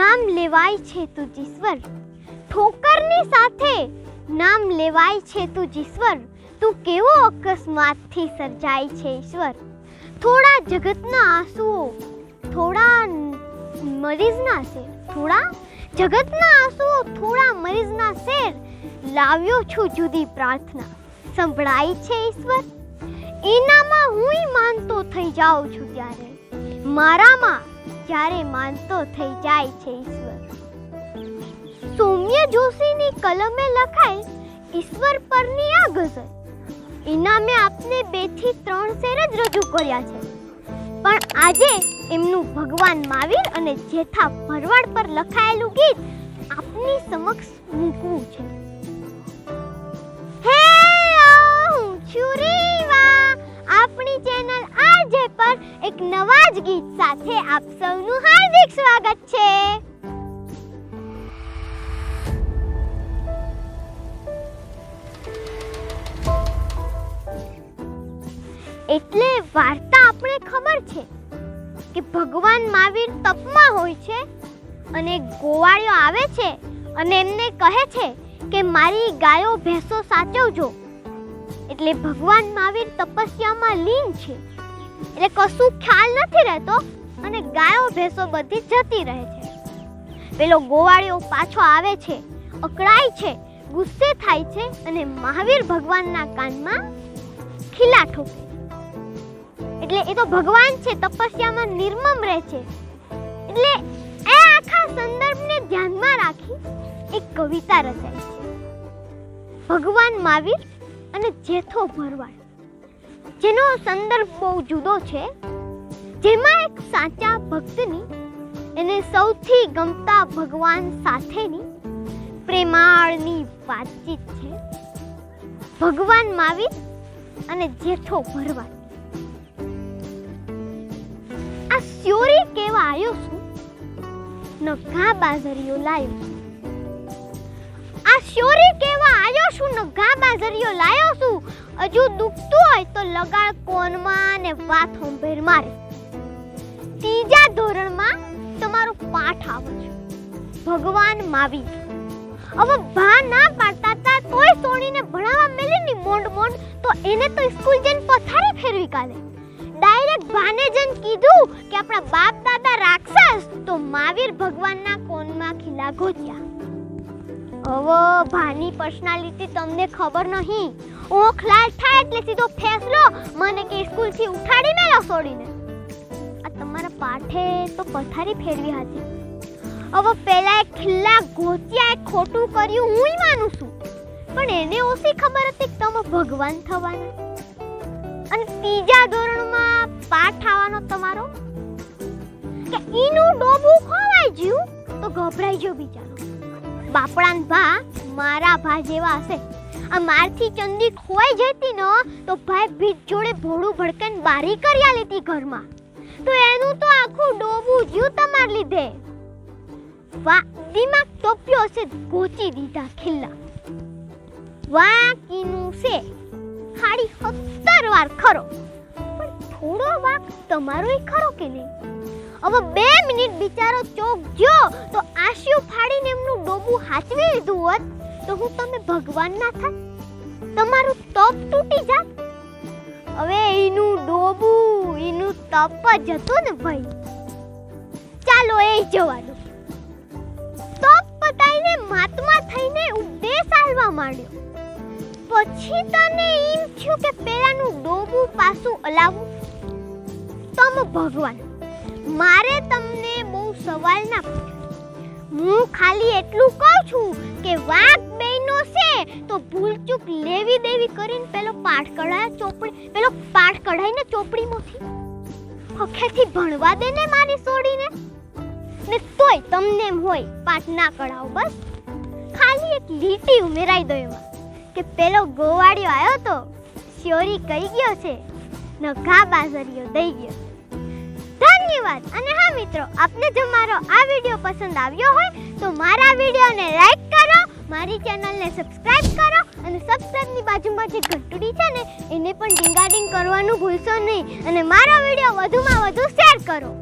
નામ લેવાય છે તુજીશ્વર ઠોકરની સાથે નામ લેવાય છે તુજીશ્વર તું કેવો અકસ્માતથી સર્જાય છે ઈશ્વર થોડા જગતના આંસુઓ. થોડા મરીઝના શેર. થોડા? જગતના આંસુઓ, થોડા મરીઝના શેર લાવ્યો છું જુદી પ્રાર્થના. સંભળાય છે ઈશ્વર એનામાં હુંય માનતો થઈ જાઉં છું ત્યારે. મારામાં જ્યારે માનતો થઈ જાય છે ઈશ્વર. સૌમ્ય જોશીની કલમે લખાય, ઈશ્વર પરની આ ગઝલ. એના મેં આપને બેથી ત્રણ શેર જ રજૂ કર્યા છે. પણ આજે એમનું ભગવાન મહાવીર અને જેઠા ભરવાડ પર લખાયેલું ગીત આપની સમક્ષ મૂકવું છે. એક નવા જ ગીત સાથે આપ સૌનું હાર્દિક સ્વાગત છે. એટલે વાર્તા આપણે ખબર છે કે ભગવાન મહાવીર તપમાં હોય છે અને ગોવાળિયો આવે છે અને એમને કહે છે કે મારી ગાયો ભેંસો સાચવજો. એટલે ભગવાન મહાવીર તપસ્યામાં લીન છે. એટલે કશું ખ્યાલ નથી રહેતો અને ગાયો ભેંસો બધી જતી રહે છે. પેલો ગોવાળિયો પાછો આવે છે, અકળાય છે, ગુસ્સે થાય છે અને મહાવીર ભગવાનના કાનમાં ખીલા ઠોકે. એટલે એ તો ભગવાન છે, તપસ્યામાં નિર્મમ રહે છે. એટલે એ આખા સંદર્ભને ધ્યાનમાં રાખી એક કવિતા રચાય છે. ભગવાન મહાવીર અને જેથો ભરવાડ. જેનો સંદર્ભ બહુ જુદો છે, જેમાં એક સાચા ભક્તની, એને સૌથી ગમતા ભગવાન સાથેની પ્રેમાળની વાતચીત છે. ભગવાન માવી અને જેઠો ભરવા આ સ્યોરી કેવા આવ્યો છું. ન ઘા બાજરીઓ લાયો. છું કેવા આયો છું નો ગાબા બાજરીઓ લાયો છું. હજુ દુખતું હોય તો લગાડ કોનમાં ને વાત હોંભેર મારે. ત્રીજા ધોરણમાં તમારો પાઠ આવે છે. ભગવાન માવી હવે ભા ના પાડતા તા તોય સોણીને ભણાવવા મેલી ની મોંડ મોંડ, તો એને તો સ્કૂલ જઈને પથારી ફેરવી કાલે ડાયરેક્ટ ભાને જન કીધું કે આપણા બાપ દાદા રાક્ષસ, તો મહાવીર ભગવાનના કોનમાં ખીલા ગોત્યા. હવે ભાની પર્સનાલિટી તમને ખબર નહીં. ઓખ લાલ થાય એટલે સીધો ફેસલો, મને કે સ્કૂલથી ઉઠાડી મેલો છોડીને આ તમારા પાઠે તો પથારી ફેરવી હતી. હવે પેલા એક ખિલ્લા ગોત્યા ખોટું કર્યું હું માનું છું. પણ એને ઓછી ખબર હતી કે તમે ભગવાન થવાના. અને ત્રીજા ધોરણમાં પાઠ આવવાનો તમારો? કે ઈનું ડોબું ખોવાઈ ગયું? તો ગભરાઈ ગયો બિચારો. બાપડાન ભા મારા ભા જેવા હશે. આ મારથી ચંદી ખોવાઈ જતી ન, તો ભાઈ ભીત જોડે ભોળું ભડકન બારી કર્યા લેતી ઘરમાં. તો એનું તો આખું ડોબું જ્યું તમાર લીધે. વાહ, દિમાગ તોપ્યો છે ગોચી દીધા ખિલ્લા. વા કીનું છે. ખાડી સત્તર વાર ખરો. પણ થોડો વાક તમારો ખરો કે નહીં? હવે બે મિનિટ બિચારો ચોક ગયો તો આશિયો ફાડીને એમનું ડોબું હાચવી લીધું હોત તો હું તમે ભગવાન ના થાત? તમારું તપ તૂટી જાત. હવે એનું ડોબું, એનું તપ જ હતું ને ભાઈ. ચાલો એ જવા દો તપ પતાઈને મહાત્મા થઈને ઉપદેશ આલવા માંડ્યો. પછી તને એમ થયું કે પેલાનું ડોબું પાછું અલાવું? તમ ભગવાન. મારે તમને બહુ સવાલ ના હું ખાલી એટલું કહું છું કે વાઘ બેનો છે તો ભૂલચૂક લેવી દેવી કરીને પેલો પાઠ કઢાય ચોપડી, પેલો પાઠ કઢાઈને ચોપડીમાંથી હખેથી ભણવા દે ને મારી છોડીને ને તોય તમને એમ હોય, પાઠ ના કઢાવો બસ. ખાલી એક લીટી ઉમેરાઈ દો એમાં, કે પેલો ગોવાળિયો આવ્યો તો, શ્યોરી કહી ગયો છે? નઘા બાજરીઓ દઈ ગયો. ધન્યવાદ. અને હા મિત્રો, આપને જો મારો આ વીડિયો પસંદ આવ્યો હોય, તો મારા વિડીયોને લાઈક કરો, મારી ચેનલને સબસ્ક્રાઇબ કરો અને સબસ્ક્રાઇબની બાજુમાં જે ઘંટડી છે ને, એને પણ ડીંગાડીંગ કરવાનું ભૂલશો નહીં. અને મારો વીડિયો વધુમાં વધુ શેર કરો.